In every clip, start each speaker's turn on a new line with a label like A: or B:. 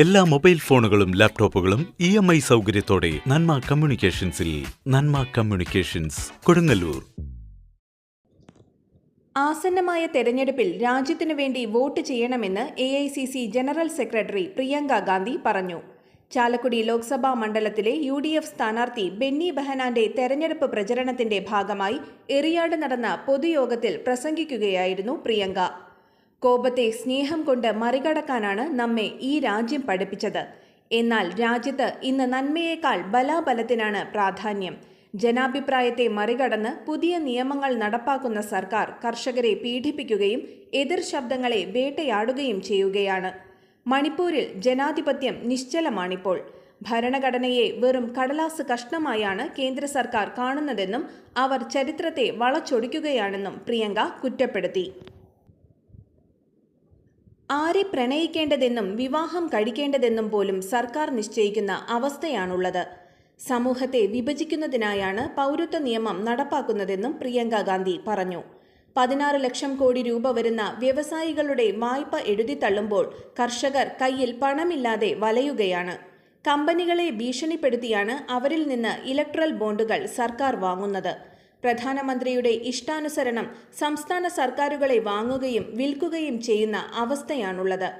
A: എല്ലാ മൊബൈൽ ഫോണുകളും ലാപ്ടോപ്പുകളും ഇ എം ഐ സൗകര്യത്തോടെ നന്മ കമ്മ്യൂണിക്കേഷൻസിൽ നന്മ കമ്മ്യൂണിക്കേഷൻസ് കൊടുങ്ങല്ലൂർ.
B: ആസന്നമായ തെരഞ്ഞെടുപ്പിൽ രാജ്യത്തിനു വേണ്ടി വോട്ട് ചെയ്യണമെന്ന് A I C C general secretary Priyanka Gandhi പറഞ്ഞു. ചാലക്കുടി ലോക്സഭാ മണ്ഡലത്തിലെ യു ഡി എഫ് സ്ഥാനാർത്ഥി ബെന്നി ബെഹനാന്റെ തെരഞ്ഞെടുപ്പ് പ്രചരണത്തിന്റെ ഭാഗമായി എറിയാട് നടന്ന പൊതുയോഗത്തിൽ പ്രസംഗിക്കുകയായിരുന്നു പ്രിയങ്ക. കോപത്തെ സ്നേഹം കൊണ്ട് മറികടക്കാനാണ് നമ്മെ ഈ രാജ്യം പഠിപ്പിച്ചത്. എന്നാൽ രാജ്യത്ത് ഇന്ന് നന്മയേക്കാൾ ബലാബലത്തിനാണ് പ്രാധാന്യം. ജനാഭിപ്രായത്തെ മറികടന്ന് പുതിയ നിയമങ്ങൾ നടപ്പാക്കുന്ന സർക്കാർ കർഷകരെ പീഡിപ്പിക്കുകയും എതിർ ശബ്ദങ്ങളെ വേട്ടയാടുകയും ചെയ്യുകയാണ്. മണിപ്പൂരിൽ ജനാധിപത്യം നിശ്ചലമാണിപ്പോൾ. ഭരണഘടനയെ വെറും കടലാസ് കഷ്ണമായാണ് കേന്ദ്ര സർക്കാർ കാണുന്നതെന്നും അവർ ചരിത്രത്തെ വളച്ചൊടിക്കുകയാണെന്നും പ്രിയങ്ക കുറ്റപ്പെടുത്തി. ആരെ പ്രണയിക്കേണ്ടതെന്നും വിവാഹം കഴിക്കേണ്ടതെന്നും പോലും സർക്കാർ നിശ്ചയിക്കുന്ന അവസ്ഥയാണുള്ളത്. സമൂഹത്തെ വിഭജിക്കുന്നതിനായാണ് പൗരത്വ നിയമം നടപ്പാക്കുന്നതെന്നും പ്രിയങ്ക ഗാന്ധി പറഞ്ഞു. പതിനാറ് ലക്ഷം കോടി രൂപ വരുന്ന വ്യവസായികളുടെ വായ്പ എഴുതിത്തള്ളുമ്പോൾ കർഷകർ കയ്യിൽ പണമില്ലാതെ വലയുകയാണ്. കമ്പനികളെ ഭീഷണിപ്പെടുത്തിയാണ് അവരിൽ നിന്ന് ഇലക്ട്രൽ ബോണ്ടുകൾ സർക്കാർ വാങ്ങുന്നത്. പ്രധാനമന്ത്രിയുടെ ഇഷ്ടാനുസരണം സംസ്ഥാന സർക്കാരുകളെ വാങ്ങുകയും വിൽക്കുകയും ചെയ്യുന്ന അവസ്ഥയാണുള്ളത്.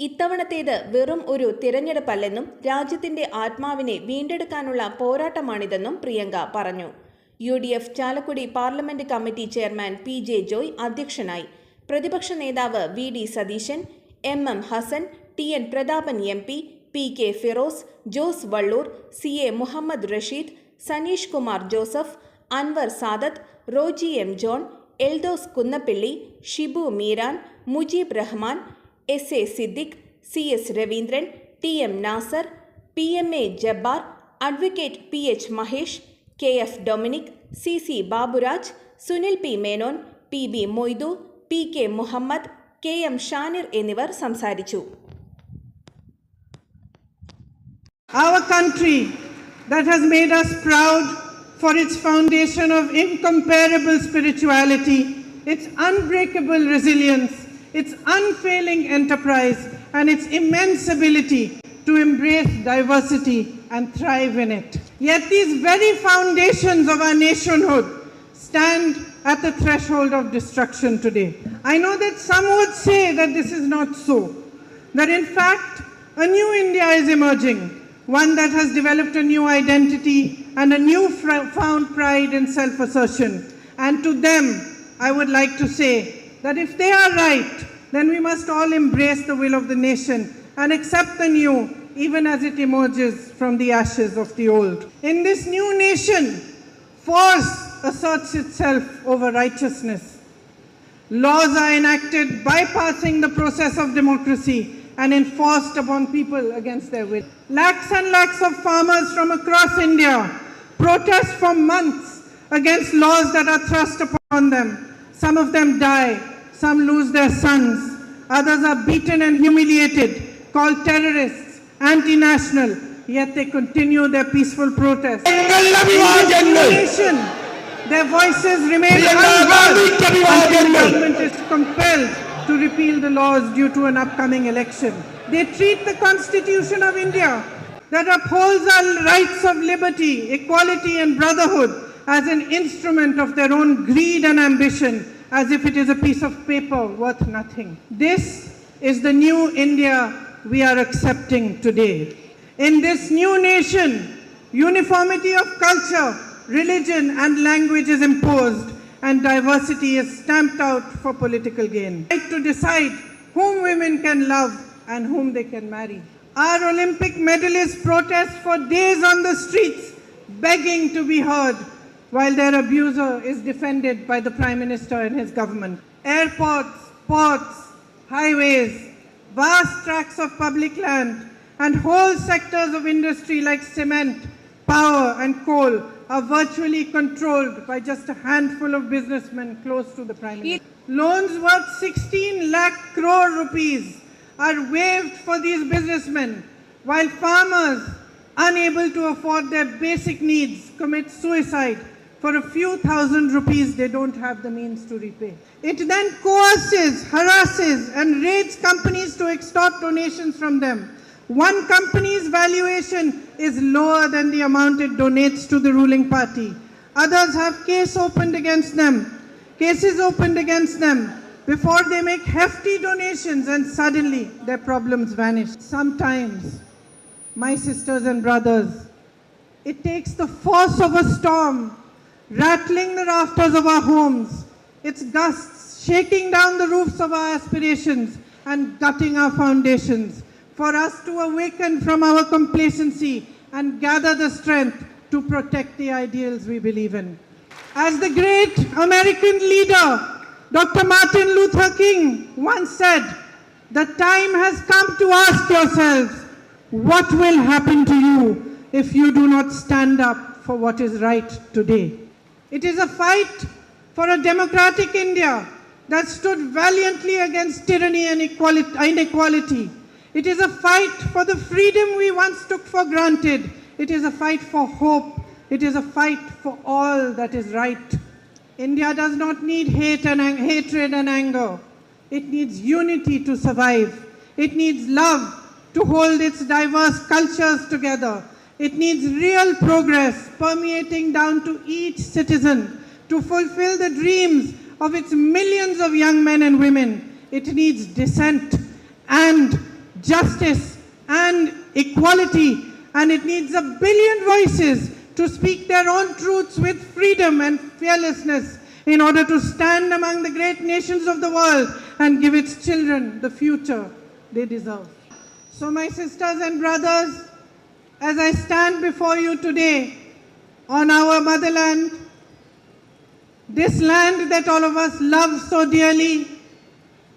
B: ഇത്തവണത്തേത് വെറും ഒരു തിരഞ്ഞെടുപ്പല്ലെന്നും രാജ്യത്തിന്റെ ആത്മാവിനെ വീണ്ടെടുക്കാനുള്ള പോരാട്ടമാണിതെന്നും പ്രിയങ്ക പറഞ്ഞു. U D F Chalakudy parliament committee chairman P J Joy അധ്യക്ഷനായി. പ്രതിപക്ഷ നേതാവ് V D Satheesan M M Hassan T N Prathapan M P P K Firoz Jose Vallur C A Muhammad Rasheed Saneesh Kumar Joseph Anwar Sadath Roji M John Eldhose Kunnappilly Shibu Meeran Mujeeb Rahman S A Siddique C S Raveendran T M Nasar P M A Jabbar advocate P H Mahesh K F Dominic C C Baburaj Sunil P Menon P B Moidu P K Muhammad K M Shanir എന്നിവർ സംസാരിച്ചു
C: Our country that has made us proud for its foundation of incomparable spirituality, its unbreakable resilience, its unfailing enterprise, and its immense ability to embrace diversity and thrive in it. Yet these very foundations of our nationhood stand at the threshold of destruction today. I know that some would say that this is not so, that in fact a new India is emerging, one that has developed a new identity and a new found pride and self assertion. And to them, I would like to say that if they are right, then we must all embrace the will of the nation and accept the new, even as it emerges from the ashes of the old. In this new nation, force asserts itself over righteousness. Laws are enacted bypassing the process of democracy and enforced upon people against their will. Lakhs and lakhs of farmers from across India protest for months against laws that are thrust upon them. Some of them die, some lose their sons, others are beaten and humiliated, called terrorists, anti national, yet they continue their peaceful protest. Their voices remain unheard
D: the
C: government is compelled to repeal the laws due to an upcoming election. They treat the Constitution of India that upholds our rights of liberty, equality, and brotherhood as an instrument of their own greed and ambition, as if it is a piece of paper worth nothing. This is the new India we are accepting today. In this new nation, uniformity of culture, religion, and language is imposed, and diversity is stamped out for political gain. Right to decide whom women can love and whom they can marry. Our Olympic medalists protest for days on the streets, begging to be heard, while their abuser is defended by the Prime Minister and his government. Airports, ports, highways, vast tracts of public land, and whole sectors of industry like cement, power, and coal are virtually controlled by just a handful of businessmen close to the Prime Minister. Loans worth 16 lakh crore rupees are waived for these businessmen, while farmers, unable to afford their basic needs, commit suicide for a few thousand rupees they don't have the means to repay. It then coerces, harasses, and raids companies to extort donations from them, One company's valuation is lower than the amount it donates to the ruling party. Others have case opened against them, cases opened against them before they make hefty donations and suddenly their problems vanish. Sometimes, my sisters and brothers, it takes the force of a storm, rattling the rafters of our homes, its gusts shaking down the roofs of our aspirations and gutting our foundations, for us to awaken from our complacency and gather the strength to protect the ideals we believe in. As the great American leader, Dr. Martin Luther King, once said, the time has come to ask yourselves, what will happen to you if you do not stand up for what is right today? It is a fight for a democratic India that stood valiantly against tyranny and inequality. It is a fight for the freedom we once took for granted. It is a fight for hope. It is a fight for all that is right. India does not need hate and hatred and anger. It needs unity to survive. It needs love to hold its diverse cultures together. It needs real progress permeating down to each citizen to fulfill the dreams of its millions of young men and women. It needs dissent and justice and equality. And it needs a billion voices to speak their own truths with freedom and fearlessness in order to stand among the great nations of the world and give its children the future they deserve. So, my sisters and brothers, as I stand before you today on our motherland, this land that all of us love so dearly,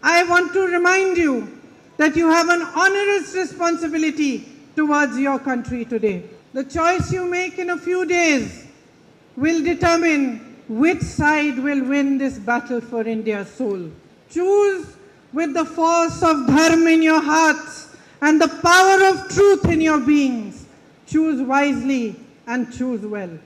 C: I want to remind you that you have an onerous responsibility towards your country today. The choice you make in a few days will determine which side will win this battle for India's soul. Choose with the force of dharma in your hearts and the power of truth in your beings. Choose wisely and choose well.